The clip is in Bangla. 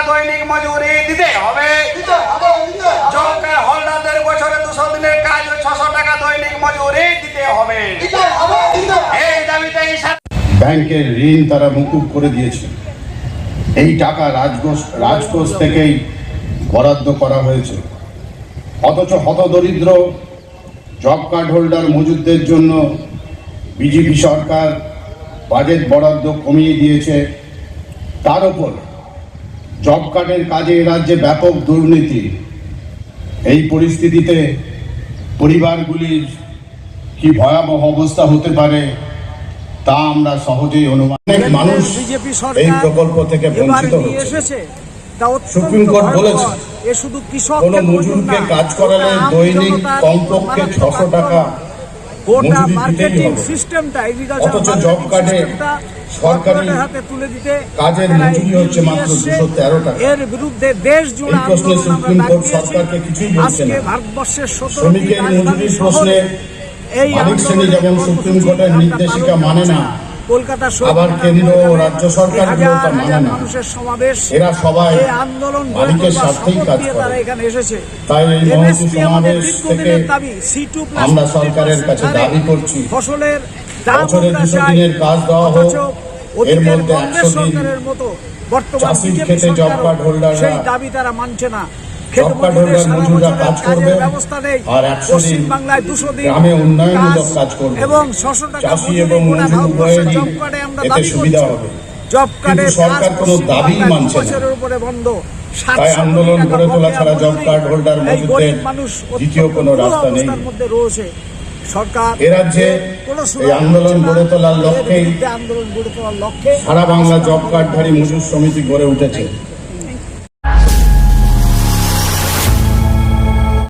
মজুরি দিতে হবে। জব কার্ড হোল্ডারদের বছরে দুশো দিনের কাজ ছশো টাকা দৈনিক মজুরি দিতে হবে। এই দাবিতে ব্যাংকের ঋণ তারা মুকুব করে দিয়েছে। এই টাকা রাজকোষ রাজকোষ থেকেই বরাদ্দ করা হয়েছে। অথচ হতদরিদ্র জব কার্ড হোল্ডার মজুদদের জন্য বিজেপি সরকার বাজেট বরাদ্দ কমিয়ে দিয়েছে। তার উপর জব কার্ডের কাজে রাজ্যে ব্যাপক দুর্নীতি। এই পরিস্থিতিতে পরিবারগুলির কি ভয়াবহ অবস্থা হতে পারে তা আমরা সহজেই অনুমান মানুষ এই প্রকল্প থেকে বঞ্চিত হচ্ছে। Supreme court. বলেছে, এ শুধু কৃষক কোনো মজুরকে কাজ করালে দৈনিক কমপক্ষে ছশো টাকা মজুরি দিতেই হবে। অথচ card এ সরকারি হাতে তুলে দিতে কাজের মজুরি হচ্ছে মাত্র এসছে। 213 টাকা। এর বিরুদ্ধে দেশ জুড়ে প্রশ্নে সুপ্রিম কোর্ট সরকারকে কিছুই বলছে না। ভারতবর্ষের শ্রমিকের মজুরির প্রশ্নে মালিক শ্রেণি যেমন সুপ্রিম কোর্টের নির্দেশিকা মানে না, কলকাতা আবার কেন্দ্র ও রাজ্য সরকারগুলো তা মানে না। সমাবেশ এরা সবাই আন্দোলন মালিকের স্বার্থেই কাজ করে। তারা এখানে এসেছে তাই এই মহতী সমাবেশ থেকে দাবি, C2 plus আমরা সরকারের কাছে দাবি করছি, ফসলের দাম বছরে আমরা দুশো দিনের কাজ দেওয়া হোক, এর মধ্যে 100 দিন বর্তমান সরকারও card holderরা সেই দাবি তারা মানছে না job card holder মজুররা কাজ করবে, আর 100 দিন পশ্চিমবাংলায় 200 দিন গ্রামে উন্নয়নমূলক কাজ করবে। এবং চাষি এবং মজুর উভয়েরই job card এ আমরা এতে সুবিধা হবে। জব কার্ডের সরকার কোনো দাবিই মানছে না। বছরের উপরে বন্ধ তাই আন্দোলন গড়ে তোলা ছাড়া জব কার্ড হোল্ডার মজুরদের দ্বিতীয় কোনো রাস্তা নেই। অবস্থার সরকার এ রাজ্যে এই আন্দোলন গড়ে তোলার এর আন্দোলন গড়ে তোলার লক্ষ্যে সারা বাংলা জব কার্ডধারী মজুর সমিতি গড়ে উঠেছে।